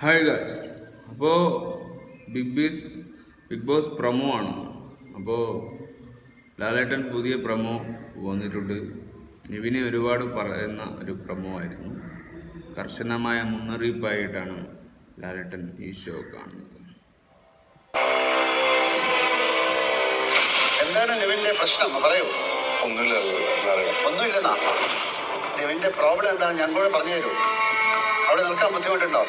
Hi guys അപ്പോൾ big bees big boss promo ആണ്. അപ്പോൾ ലാലേട്ടൻ പുതിയ പ്രമോ വന്നിട്ടുണ്ട്. നിവിനെ ഒരുപാട് പറയുന്ന ഒരു പ്രമോ ആയിരുന്നു. കർശനമായ മുന്നറിയിപ്പായിട്ടാണ് ലാലേട്ടൻ ഈ ഷോ കാണുന്നത്. എന്താണ് നിവിന്റെ പ്രശ്നം? പറയൂ. ഒന്നുമില്ല ഒന്നുമില്ലെന്നാ? ഇവന്റെ പ്രോബ്ലം എന്താണ്? ഞാൻ കൂടെ പറഞ്ഞു തരൂ. അവിടെ നിൽക്കാൻ ബുദ്ധിമുട്ടുണ്ടോ?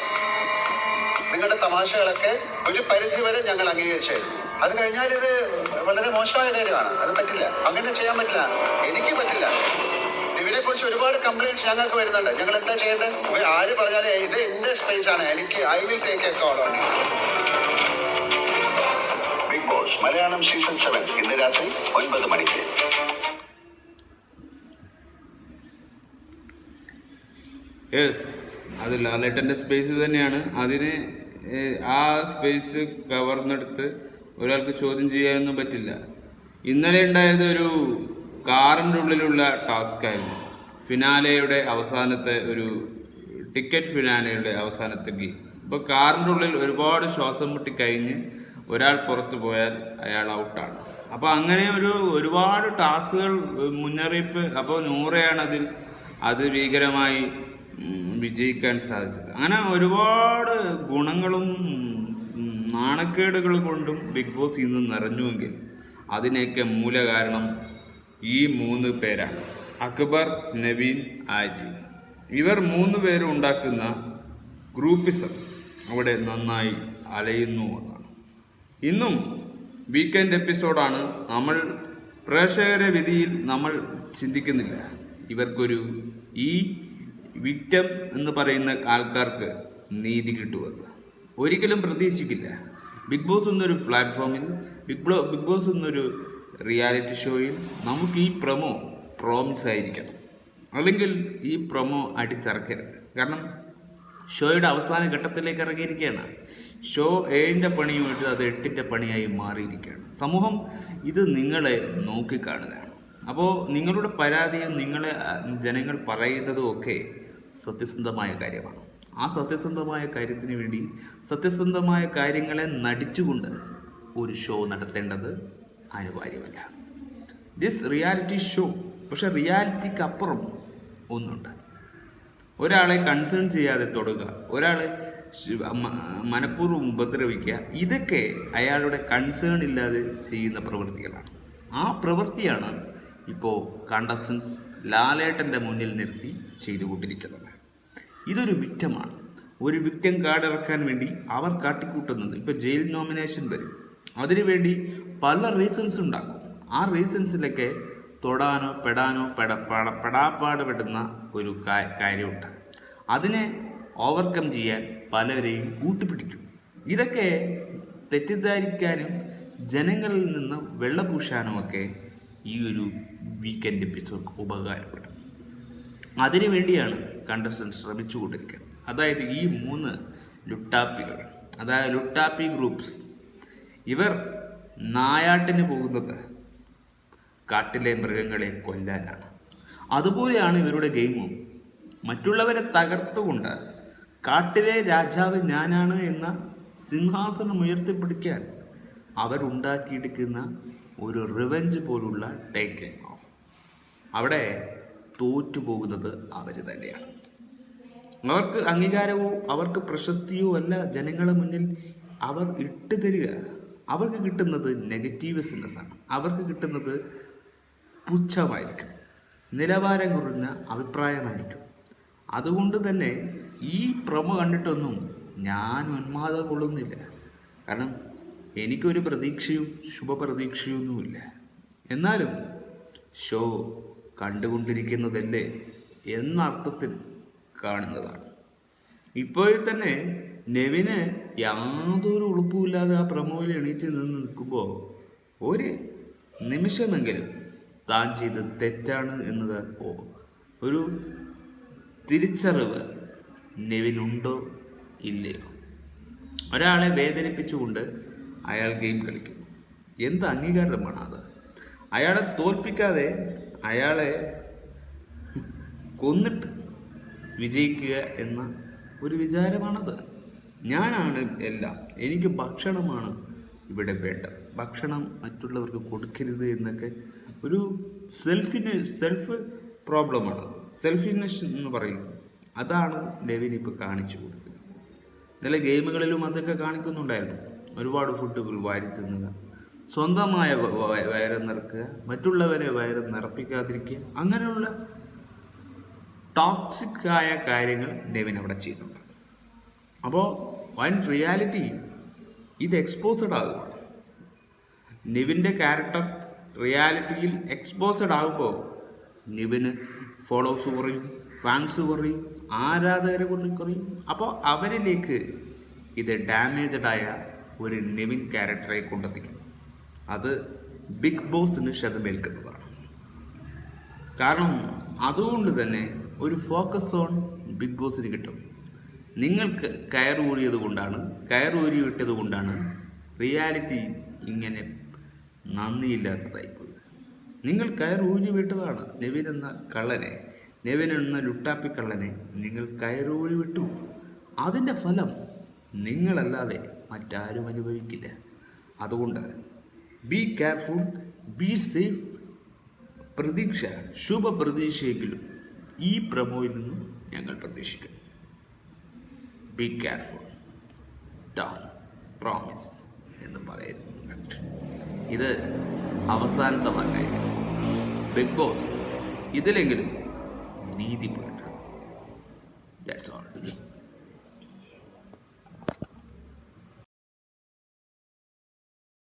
നിങ്ങളുടെ തമാശകളൊക്കെ ഒരു പരിധി വരെ ഞങ്ങൾ അംഗീകരിച്ചായിരുന്നു. അത് കഴിഞ്ഞാൽ ഇത് വളരെ മോശമായ കാര്യമാണ്. അത് പറ്റില്ല. അങ്ങനെ ചെയ്യാൻ പറ്റില്ല. എനിക്ക് പറ്റില്ല. ഇതിനെ കുറിച്ച് ഒരുപാട് കംപ്ലൈന്റ്സ് ഞങ്ങൾക്ക് വരുന്നുണ്ട്. ഞങ്ങൾ എന്താ ചെയ്യേണ്ടത്? ഇവർ ആര് പറഞ്ഞാലും ഇത് എന്റെ സ്പേസ് ആണ്. എനിക്ക് I will take a call on Big Boss Malayalam season seven ഇന്ന് രാത്രി ഒൻപത് മണിക്ക്. യെസ് അതില്ല. ലാലേട്ടന്റെ സ്പേസ് തന്നെയാണ്. അതിന് ആ സ്പേസ് കവർന്നെടുത്ത് ഒരാൾക്ക് ചോദ്യം ചെയ്യാനൊന്നും പറ്റില്ല. ഇന്നലെ ഉണ്ടായത് ഒരു കാറിന്റെ ഉള്ളിലുള്ള ടാസ്ക്കായിരുന്നു ഫിനാലയുടെ അവസാനത്തെ ഒരു ടിക്കറ്റ് ഫിനാലയുടെ അവസാനത്തെ ഗെയിം ഇപ്പോൾ കാറിന്റെ ഉള്ളിൽ ഒരുപാട് ശ്വാസം മുട്ടി കഴിഞ്ഞ് ഒരാൾ പുറത്തു പോയാൽ അയാൾ ഔട്ടാണ് അപ്പോൾ അങ്ങനെ ഒരു ഒരുപാട് ടാസ്കുകൾ മുന്നറിയിപ്പ് അപ്പോൾ നൂറയാണതിൽ. അത് ഭീകരമായി വിജയിക്കാൻ സാധിച്ചത്. അങ്ങനെ ഒരുപാട് ഗുണങ്ങളും നാണക്കേടുകൾ കൊണ്ടും ബിഗ് ബോസ് ഇന്ന് നിറഞ്ഞുവെങ്കിൽ അതിനൊക്കെ മൂല കാരണം ഈ മൂന്ന് പേരാണ്. അക്ബർ നവീൻ ആര്യ. ഇവർ മൂന്ന് പേരും ഉണ്ടാക്കുന്ന ഗ്രൂപ്പിസം അവിടെ നന്നായി അലയുന്നു എന്നാണ്. ഇന്നും വീക്കെൻഡ് എപ്പിസോഡാണ് നമ്മൾ പ്രേക്ഷകരെ വിധിയിൽ നമ്മൾ ചിന്തിക്കുന്നില്ല. ഇവർക്കൊരു ഈ വിക്റ്റം എന്ന് പറയുന്ന ആൾക്കാർക്ക് നീതി കിട്ടുമെന്ന് ഒരിക്കലും പ്രതീക്ഷിക്കില്ല. ബിഗ് ബോസ് എന്നൊരു പ്ലാറ്റ്ഫോമിൽ ബിഗ് ബോ ബിഗ് ബോസ് എന്നൊരു റിയാലിറ്റി ഷോയിൽ നമുക്ക് ഈ പ്രൊമോ പ്രോമിസ് ആയിരിക്കണം. അല്ലെങ്കിൽ ഈ പ്രൊമോ അടിച്ചറക്കരുത്. കാരണം ഷോയുടെ അവസാന ഘട്ടത്തിലേക്ക് ഇറങ്ങിയിരിക്കുകയാണ്. ഷോ ഏഴിന്റെ പണിയുമായിട്ട് അത് എട്ടിന്റെ പണിയായി മാറിയിരിക്കുകയാണ്. സമൂഹം ഇത് നിങ്ങളെ നോക്കിക്കാണുകയാണ്. അപ്പോൾ നിങ്ങളുടെ പരാതിയും നിങ്ങളെ ജനങ്ങൾ പറയുന്നതും ഒക്കെ സത്യസന്ധമായ കാര്യമാണ്. ആ സത്യസന്ധമായ കാര്യത്തിന് വേണ്ടി സത്യസന്ധമായ കാര്യങ്ങളെ നടിച്ചുകൊണ്ട് ഒരു ഷോ നടത്തേണ്ടത് അനിവാര്യമല്ല. ദിസ് റിയാലിറ്റി ഷോ പക്ഷെ റിയാലിറ്റിക്ക് അപ്പുറം ഒന്നുണ്ട്. ഒരാളെ കൺസേൺ ചെയ്യാതെ തൊടുക ഒരാളെ മനഃപൂർവം ഉപദ്രവിക്കുക ഇതൊക്കെ അയാളുടെ കൺസേൺ ഇല്ലാതെ ചെയ്യുന്ന പ്രവൃത്തികളാണ്. ആ പ്രവൃത്തിയാണ് ഇപ്പോൾ കണ്ടസ്റ്റൻസ് ലാലേട്ടന്റെ മുന്നിൽ നിർത്തി ചെയ്തുകൊണ്ടിരിക്കുന്നത്. ഇതൊരു വിറ്റമാണ്. ഒരു വിക്റ്റം കാർഡ് ഇറക്കാൻ വേണ്ടി അവർ കാട്ടിക്കൂട്ടുന്നത്. ഇപ്പോൾ ജയിൽ നോമിനേഷൻ വരും. അതിനുവേണ്ടി പല റീസൺസ് ഉണ്ടാക്കും. ആ റീസൺസിലൊക്കെ തൊടാനോ പെടാനോ പെട പട പെടാപ്പാട് പെടുന്ന ഒരു കാര്യമുണ്ട്. അതിനെ ഓവർകം ചെയ്യാൻ പലരെയും കൂട്ടുപിടിക്കും. ഇതൊക്കെ തെറ്റിദ്ധരിക്കാനും ജനങ്ങളിൽ നിന്ന് വെള്ളപൂശാനും ഒക്കെ ഈ ഒരു വീക്കെൻഡ് എപ്പിസോഡ് ഉപകാരപ്പെടും. അതിനു വേണ്ടിയാണ് കണ്ടസ്റ്റൻസ് ശ്രമിച്ചുകൊണ്ടിരിക്കുന്നത്. അതായത് ഈ മൂന്ന് ലുട്ടാപ്പികൾ അതായത് ലുട്ടാപ്പി ഗ്രൂപ്പ്സ് ഇവർ നായാട്ടിന് പോകുന്നത് കാട്ടിലെ മൃഗങ്ങളെ കൊല്ലാനാണ്. അതുപോലെയാണ് ഇവരുടെ ഗെയിമും. മറ്റുള്ളവരെ തകർത്തുകൊണ്ട് കാട്ടിലെ രാജാവ് ഞാനാണ് എന്ന സിംഹാസനം ഉയർത്തിപ്പിടിക്കാൻ അവരുണ്ടാക്കിയെടുക്കുന്ന ഒരു റിവെഞ്ച് പോലുള്ള ടേക്കിംഗ് ഓഫ് അവിടെ തോറ്റുപോകുന്നത് അവർ തന്നെയാണ്. അവർക്ക് അംഗീകാരമോ അവർക്ക് പ്രശസ്തിയോ അല്ല ജനങ്ങളുടെ മുന്നിൽ അവർ ഇട്ട് തരിക. അവർക്ക് കിട്ടുന്നത് നെഗറ്റീവ് ആണ്. അവർക്ക് കിട്ടുന്നത് പുച്ഛമായിരിക്കും. നിലവാരം കുറഞ്ഞ അഭിപ്രായമായിരിക്കും. അതുകൊണ്ട് തന്നെ ഈ പ്രമ കണ്ടിട്ടൊന്നും ഞാൻ ഉന്മാദം കൊള്ളുന്നില്ല. കാരണം എനിക്കൊരു പ്രതീക്ഷയും ശുഭപ്രതീക്ഷയൊന്നുമില്ല. എന്നാലും ഷോ കണ്ടുകൊണ്ടിരിക്കുന്നതല്ലേ എന്ന അർത്ഥത്തിൽ കാണുന്നതാണ്. ഇപ്പോൾ തന്നെ നെവിന് യാതൊരു ഉളുപ്പുമില്ലാതെ ആ പ്രമോയിൽ എണീറ്റ് നിന്ന് നിൽക്കുമ്പോൾ ഒരു നിമിഷമെങ്കിലും താൻ ചെയ്ത് തെറ്റാണ് എന്നത് ഒരു തിരിച്ചറിവ് നെവിനുണ്ടോ ഇല്ലയോ? ഒരാളെ വേദനിപ്പിച്ചുകൊണ്ട് അയാൾ ഗെയിം കളിക്കുന്നു. എന്ത് അംഗീകാരമാണ് അത്? അയാളെ തോൽപ്പിക്കാതെ അയാളെ കൊന്നിട്ട് വിജയിക്കുക എന്ന ഒരു വിചാരമാണത്. ഞാനാണ് എല്ലാം. എനിക്ക് ഭക്ഷണമാണ് ഇവിടെ വേണ്ടത്. ഭക്ഷണം മറ്റുള്ളവർക്ക് കൊടുക്കരുത് എന്നൊക്കെ ഒരു സെൽഫിന് സെൽഫ് പ്രോബ്ലമാണ് സെൽഫിനെസ് എന്ന് പറയും. അതാണ് ലെവിൻ ഇപ്പോൾ കാണിച്ചു കൊടുക്കുന്നത്. ഇന്നലെ ഗെയിമുകളിലും അതൊക്കെ കാണിക്കുന്നുണ്ടായിരുന്നു. ഒരുപാട് ഫുഡുകൾ വാരി തിന്നുക. സ്വന്തമായ വയറ് നിറക്കുക. മറ്റുള്ളവരെ വയറ് നിറപ്പിക്കാതിരിക്കുക. അങ്ങനെയുള്ള ടോക്സിക് ആയ കാര്യങ്ങൾ നെവിൻ അവിടെ ചെയ്യുന്നുണ്ട്. അപ്പോൾ വൻ റിയാലിറ്റി ഇത് എക്സ്പോസഡ് ആകുക നിവിന്റെ ക്യാരക്ടർ റിയാലിറ്റിയിൽ എക്സ്പോസഡ് ആകുമ്പോൾ നിവിന് ഫോളോവേഴ്സ് കുറയും ഫാൻസ് കുറയും ആരാധകരെ കുറയും കുറയും. അപ്പോൾ അവരിലേക്ക് ഇത് ഡാമേജഡായ ഒരു നെവിൻ ക്യാരക്ടറെ കൊണ്ടെത്തിക്കും അത് ബിഗ് ബോസിന് ക്ഷതമേൽക്കുന്നതാണ് കാരണം അതുകൊണ്ട് തന്നെ ഒരു ഫോക്കസ് ഓൺ ബിഗ് ബോസിന് കിട്ടും. നിങ്ങൾക്ക് കയറൂറിയത് കൊണ്ടാണ് കയറൂരി വിട്ടത് കൊണ്ടാണ് റിയാലിറ്റി ഇങ്ങനെ നന്ദിയില്ലാത്തതായി പോയത്. നിങ്ങൾ കയറൂരി വിട്ടതാണ്. നെവിൻ എന്ന കള്ളനെ നെവിൻ എന്ന ലുട്ടാപ്പി കള്ളനെ നിങ്ങൾ കയറൂരി വിട്ടു. അതിന്റെ ഫലം നിങ്ങളല്ലാതെ മറ്റാരും അനുഭവിക്കില്ല. അതുകൊണ്ട് ബി കെയർഫുൾ ബി സേഫ് പ്രതീക്ഷ ശുഭപ്രതീക്ഷയെങ്കിലും ഈ പ്രമോയിൽ നിന്നും ഞങ്ങൾ പ്രതീക്ഷിക്കും. ബി കെയർഫുൾ ഡൗൺ പ്രോമിസ് എന്ന് പറയുന്നു. ഇത് അവസാനത്തെ വാക്കായിരിക്കും. ബിഗ് ബോസ് ഇതിലെങ്കിലും നീതി പുലർത്തണം. That's all